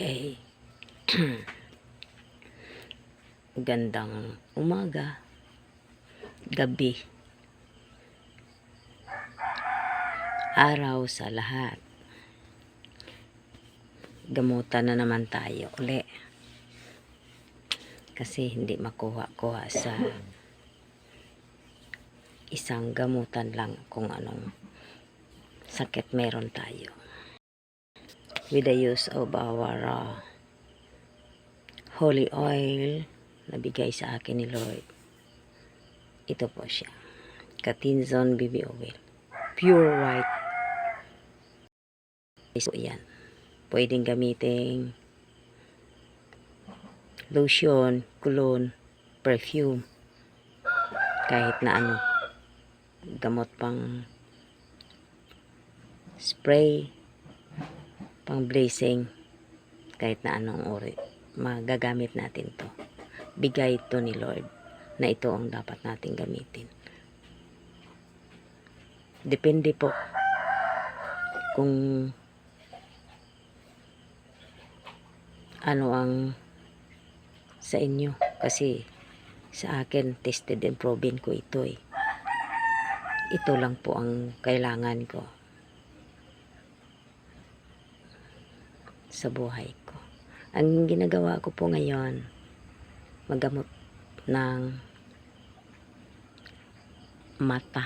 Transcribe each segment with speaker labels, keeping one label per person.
Speaker 1: Okay. Gandang umaga. Gabi. Araw sa lahat. Gamutan na naman tayo uli. Kasi hindi makuha-kuha sa isang gamutan lang kung anong sakit meron tayo with the use of our uh, holy oil na bigay sa akin ni Lord. Ito po siya. Katinzon BB oil. Pure white. So, yan. Pwedeng gamitin lotion, cologne, perfume, kahit na ano. Gamot pang spray, pang blazing kahit na anong uri magagamit natin to. Bigay ito ni Lord na ito ang dapat nating gamitin. Depende po kung ano ang sa inyo. Kasi sa akin tested and proven ko ito eh. Ito lang po ang kailangan ko sa buhay ko. Ang ginagawa ko po ngayon, magamot ng mata.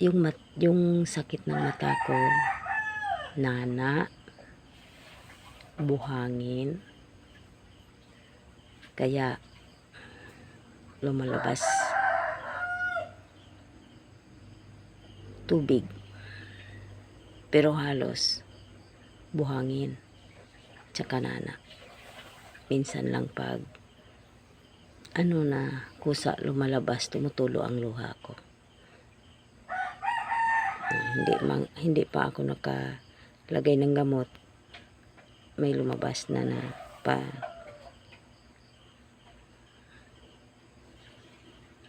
Speaker 1: Yung, mat, yung sakit ng mata ko, nana, buhangin, kaya lumalabas tubig. Pero halos buhangin. Tsaka nana minsan lang pag ano na kusa lumalabas tumutulo ang luha ko. Hindi mang, hindi pa ako nakalagay ng gamot. May lumabas na na pa.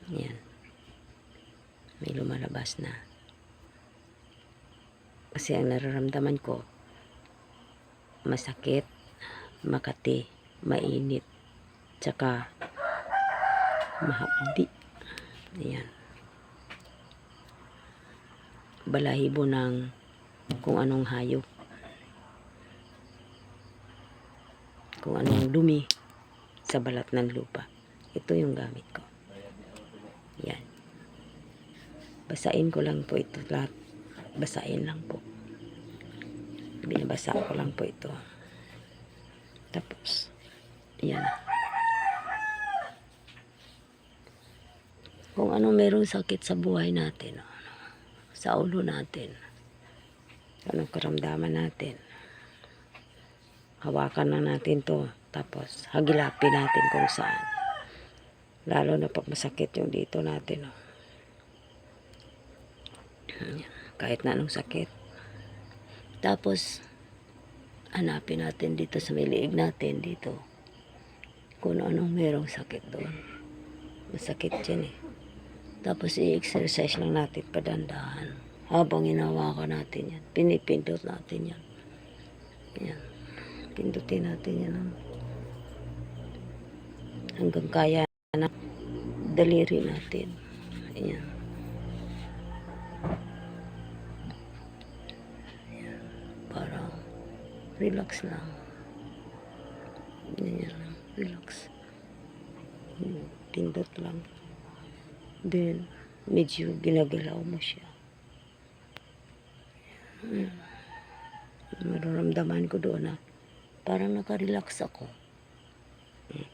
Speaker 1: Yan. May lumalabas na. Kasi ang nararamdaman ko masakit, makati, mainit, tsaka mahapdi. Ayan. Balahibo ng kung anong hayop. Kung anong dumi sa balat ng lupa. Ito yung gamit ko. Yan. Basain ko lang po ito lahat. Basain lang po binabasa ko lang po ito. Tapos yan. Kung ano merong sakit sa buhay natin ano, sa ulo natin anong karamdaman natin hawakan na natin to tapos hagilapin natin kung saan. Lalo na pag masakit yung dito natin oh. Kahit na anong sakit tapos, hanapin natin dito sa may liig natin dito. Kung anong merong sakit doon. Masakit yan eh. Tapos, i-exercise lang natin padandahan. Habang inawakan natin yan. Pinipindot natin yan. Yan. Pindutin natin yan. oh. Hanggang kaya na daliri natin. Ayan. Relax lang. Ganyan lang. Relax. Pindot lang. Then, medyo ginagalaw mo siya. Hmm. Mararamdaman ko doon na parang nakarelax ako. Hmm.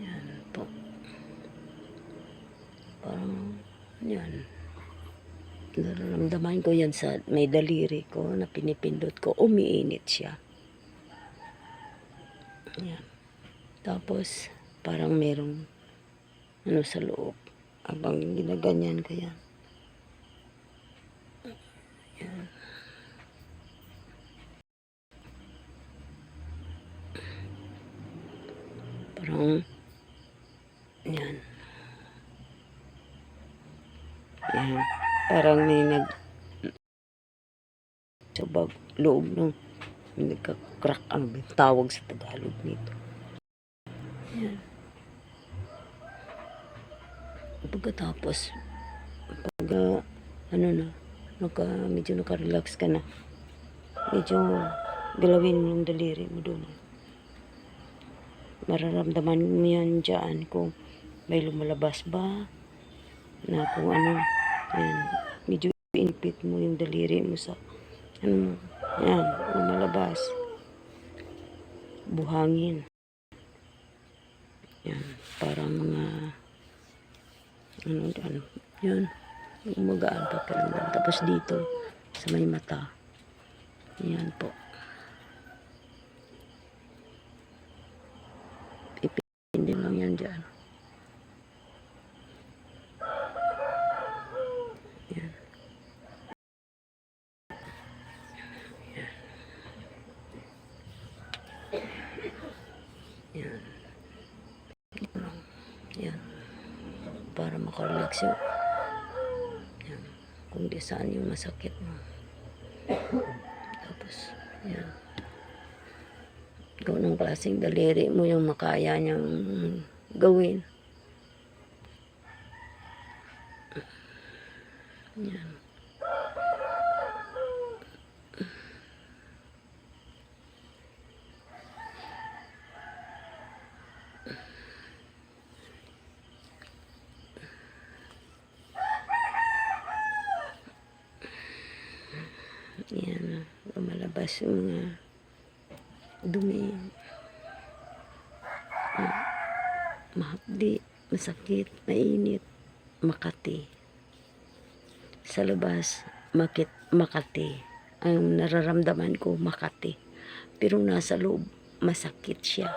Speaker 1: Yan po. Parang, yan nararamdaman ko yan sa may daliri ko na pinipindot ko, umiinit siya. Yan. Tapos, parang merong ano sa loob. Abang ginaganyan ko yan. Yan. Parang, yan. Yan. Parang may nag sa bag, loob ng nagka-crack ano ba tawag sa Tagalog nito. Yan. Pagkatapos, pag ah, ano na, naka, medyo naka-relax ka na, medyo galawin mo yung daliri mo doon. Mararamdaman mo yan dyan kung may lumalabas ba, na kung ano, yan, medyo inpit mo yung daliri mo sa, ano mo, yan, lumalabas. Buhangin. Yan, parang mga, ano, ano, yan, umagaan pakiramdam. Tapos dito, sa may mata, yan po. Ipindi lang yan dyan. Yan. Yan. Yan. Yan. Para makarelax yun. Yan. Kung di saan yung masakit mo. Tapos, yan. Kung anong klaseng daliri mo yung makaya niyang gawin. Yan. Yan. Lumalabas yung mga dumi. Ma- Mahapdi, masakit, mainit, makati. Sa labas, makit, makati. Ang nararamdaman ko, makati. Pero nasa loob, masakit siya.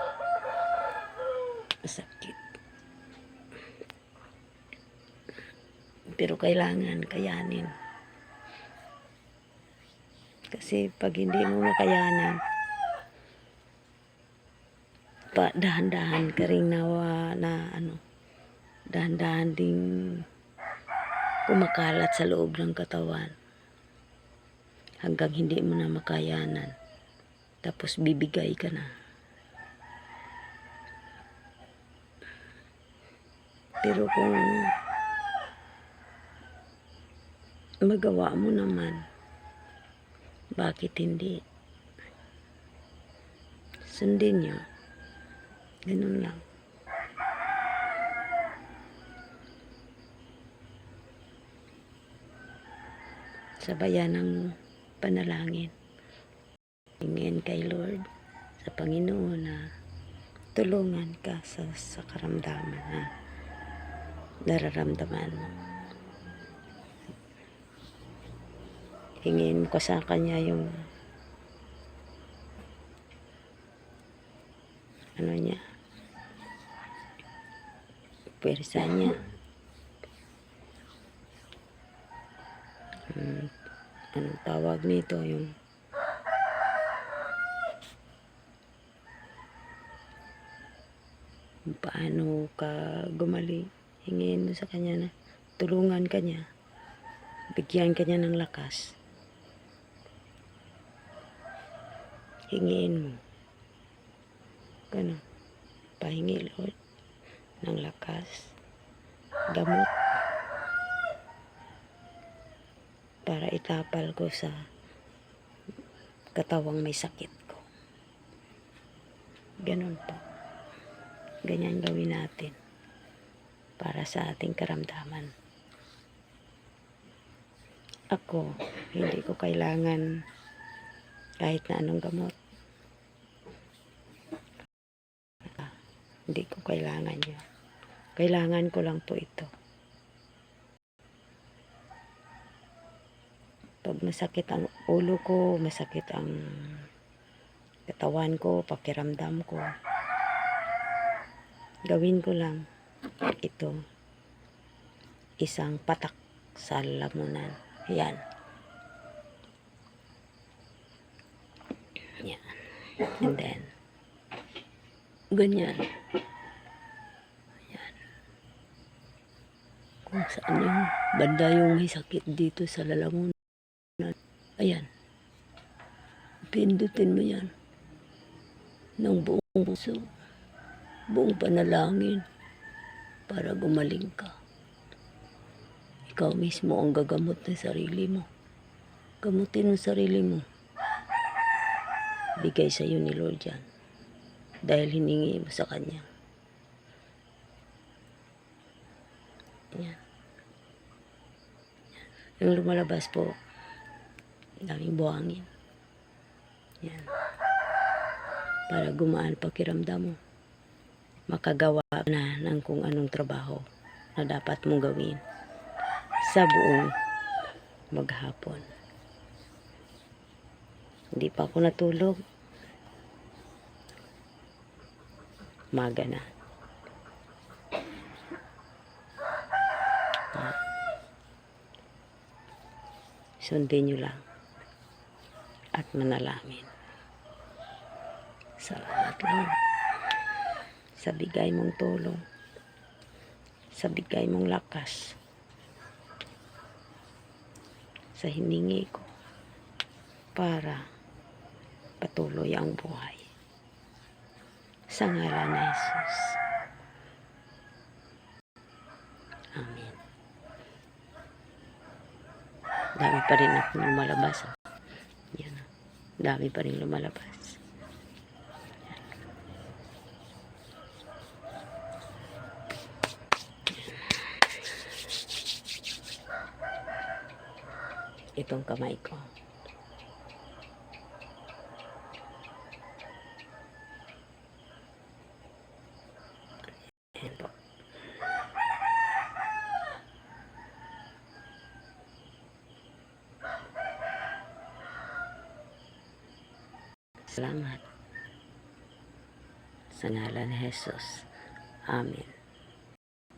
Speaker 1: Masakit. Pero kailangan kayanin. Kasi pag hindi mo makayanan, pa dahan-dahan ka rin nawa na ano, dahan-dahan ding kumakalat sa loob ng katawan hanggang hindi mo na makayanan. Tapos bibigay ka na. Pero kung magawa mo naman, bakit hindi? Sundin niyo. Ganun lang. Sabayan ng panalangin. Hingin kay Lord sa Panginoon na tulungan ka sa, sa karamdaman na nararamdaman mo. Hingin ko sa Kanya yung ano niya, pwersa niya. Hmm, anong tawag nito yung paano ka gumaling hingin mo sa kanya na tulungan ka niya bigyan ka niya ng lakas hingiin mo Ganun. Pahingi, Lord, ng lakas, gamot, para itapal ko sa katawang may sakit ko. Ganun po. Ganyan gawin natin para sa ating karamdaman. Ako, hindi ko kailangan kahit na anong gamot. Hindi ko kailangan yun. Kailangan ko lang po ito. Pag masakit ang ulo ko, masakit ang katawan ko, pakiramdam ko, gawin ko lang ito. Isang patak sa lamunan. Yan. And then, ganyan. Ayan. Kung saan yung banda yung may sakit dito sa lalamunan. Ayan. Pindutin mo yan. Ng buong puso. Buong panalangin. Para gumaling ka. Ikaw mismo ang gagamot ng sarili mo. Gamutin mo sarili mo. Bigay sa iyo ni Lord yan. Dahil hiningi mo sa Kanya. Yan. Yung lumalabas po, daming buhangin. Yan. Para gumaan pakiramdam mo. Makagawa ka na ng kung anong trabaho na dapat mong gawin sa buong maghapon. Hindi pa ako natulog. Maga na. Ah. Sundin nyo lang. At manalangin. Salamat Lord. Sa bigay mong tulong. Sa bigay mong lakas. Sa hiningi ko. Para patuloy ang buhay. Sa ngalan ni Jesus. Amen. Dami pa rin ako lumalabas. Yan. Dami pa rin lumalabas. Itong kamay ko. Ayan. Salamat. Sa ngalan ni Jesus. Amen.